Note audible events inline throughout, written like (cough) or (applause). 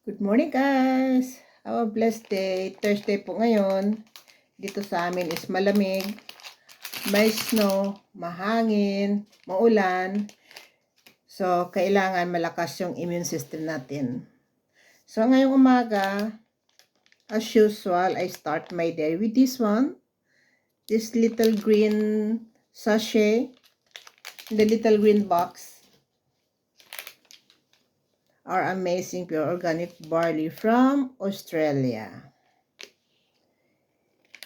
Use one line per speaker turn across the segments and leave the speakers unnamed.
Good morning guys! A blessed day. Thursday po ngayon. Dito sa amin is malamig, may snow, mahangin, maulan. So, kailangan malakas yung immune system natin. So, ngayong umaga, as usual, I start my day with this one. This little green sachet. The little green box our amazing pure organic barley from Australia.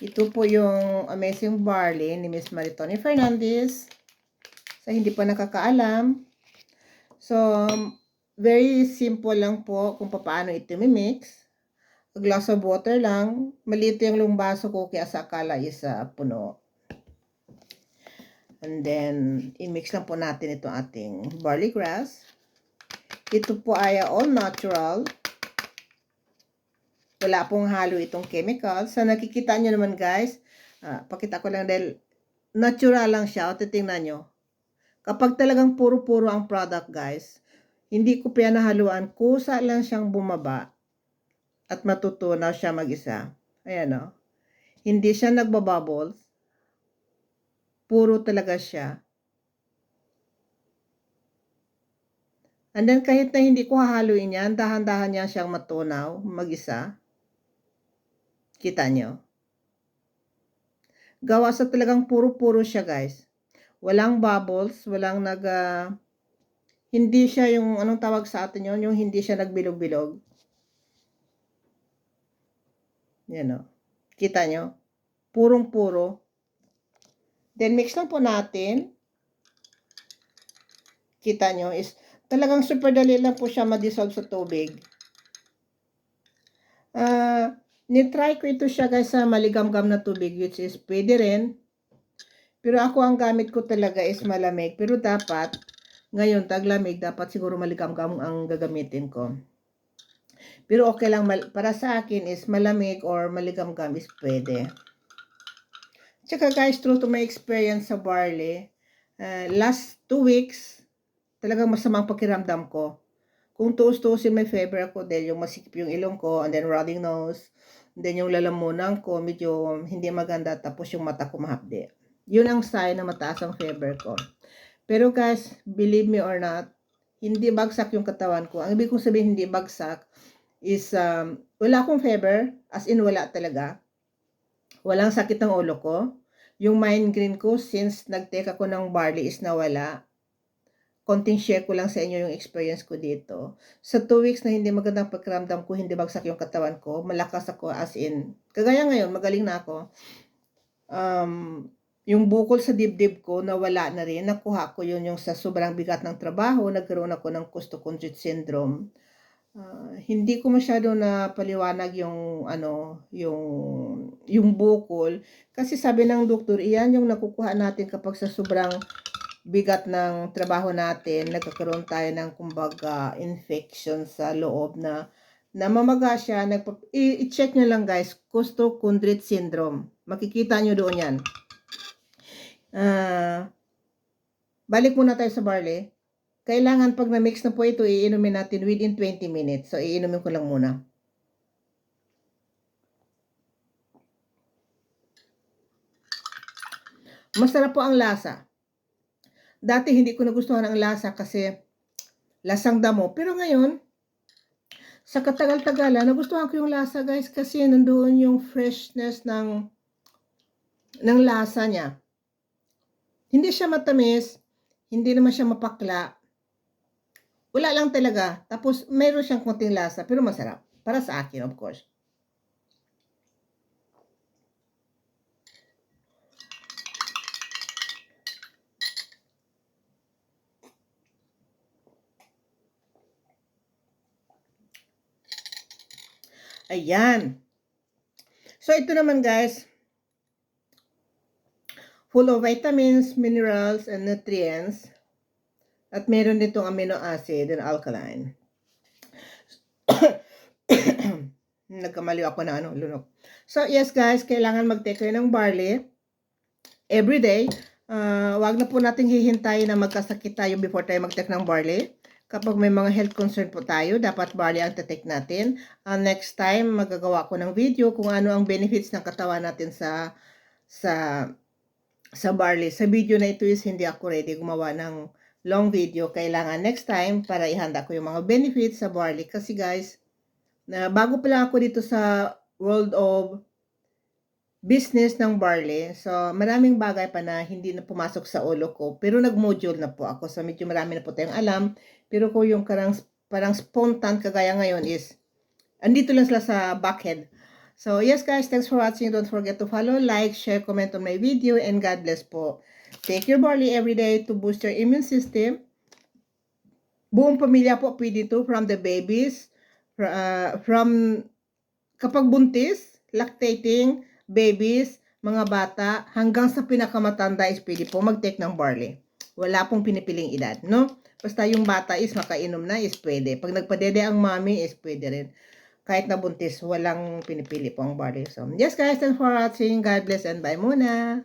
Ito po yung amazing barley ni Miss Maritoni Fernandez. Sa hindi pa nakakaalam. So, very simple lang po kung paano ito mimix. A glass of water lang. Maliit yung lumbaso ko kaya sa akala is uh, puno. And then, i-mix lang po natin ito ating barley grass. Ito po ay all natural. Wala pong halo itong chemicals. Sa nakikita nyo naman guys, ah, pakita ko lang dahil natural lang siya. O titingnan nyo. Kapag talagang puro-puro ang product guys, hindi ko pa nahaluan. Kusa lang siyang bumaba at matutunaw siya mag-isa. Ayan o. Hindi siya nagbabubbles. Puro talaga siya. And then kahit na hindi ko hahaluin yan, dahan-dahan niya siyang matunaw, mag-isa. Kita nyo? Gawa sa talagang puro-puro siya guys. Walang bubbles, walang nag... ah, hindi siya yung, anong tawag sa atin yon yung hindi siya nagbilog-bilog. Yan o. Kita nyo? Purong-puro. Then mix lang po natin. Kita nyo is Talagang super dali lang po siya ma-dissolve sa tubig. Ah, nitry ko ito siya guys sa maligamgam na tubig which is pwede rin. Pero ako ang gamit ko talaga is malamig. Pero dapat, ngayon taglamig, dapat siguro maligamgam ang gagamitin ko. Pero okay lang, para sa akin is malamig or maligamgam is pwede. Tsaka guys, true to my experience sa barley, ah, last two weeks, talagang masamang pakiramdam ko. Kung tuus-tuusin may fever ako dahil yung masikip yung ilong ko and then running nose, and then yung lalamunan ko medyo hindi maganda tapos yung mata ko mahapde. Yun ang sign na mataas ang fever ko. Pero guys, believe me or not, hindi bagsak yung katawan ko. Ang ibig kong sabihin hindi bagsak is um, wala akong fever, as in wala talaga. Walang sakit ng ulo ko. Yung migraine ko since nag-take ako ng barley is nawala konting share ko lang sa inyo yung experience ko dito. Sa two weeks na hindi magandang pakiramdam ko, hindi bagsak yung katawan ko, malakas ako as in, kagaya ngayon, magaling na ako. Um, yung bukol sa dibdib ko, nawala na rin. Nakuha ko yun yung sa sobrang bigat ng trabaho, nagkaroon ako ng costochondritis syndrome. Ah, hindi ko masyado na paliwanag yung ano yung yung bukol kasi sabi ng doktor iyan yung nakukuha natin kapag sa sobrang bigat ng trabaho natin, nagkakaroon tayo ng kumbaga infection sa loob na namamaga siya. I-check nyo lang guys, costochondritis syndrome. Makikita nyo doon yan. Ah, balik muna tayo sa barley. Kailangan pag na-mix na po ito, iinumin natin within 20 minutes. So, iinumin ko lang muna. Masarap po ang lasa. Dati hindi ko nagustuhan ang lasa kasi lasang damo. Pero ngayon, sa katagal-tagalan, nagustuhan ko yung lasa guys kasi nandoon yung freshness ng ng lasa niya. Hindi siya matamis, hindi naman siya mapakla. Wala lang talaga. Tapos mayroon siyang konting lasa pero masarap. Para sa akin of course. Ayan. So, ito naman guys, full of vitamins, minerals, and nutrients. At meron ditong amino acid and alkaline. (coughs) Nagkamali ako na ano, lunok. So, yes guys, kailangan mag-take ng barley every day. Ah, wag na po nating hihintayin na magkasakit tayo before tayo mag-take ng barley. Kapag may mga health concern po tayo, dapat barley ang take natin. Uh, next time, magagawa ko ng video kung ano ang benefits ng katawan natin sa sa sa barley. Sa video na ito is hindi ako ready gumawa ng long video. Kailangan next time para ihanda ko yung mga benefits sa barley. Kasi guys, na bago pa lang ako dito sa world of business ng barley. So, maraming bagay pa na hindi na pumasok sa ulo ko. Pero nag-module na po ako. So, medyo marami na po tayong alam. Pero kung yung karang, parang spontan kagaya ngayon is, andito lang sila sa backhead. So, yes guys, thanks for watching. Don't forget to follow, like, share, comment on my video, and God bless po. Take your barley every day to boost your immune system. Buong pamilya po pwede to from the babies, uh, from kapag buntis, lactating, babies, mga bata, hanggang sa pinakamatanda is pwede po mag-take ng barley. Wala pong pinipiling edad, no? Basta yung bata is makainom na is pwede. Pag nagpadede ang mommy is pwede rin. Kahit na buntis, walang pinipili po ang barley. So, yes guys, thanks for watching. God bless and bye muna.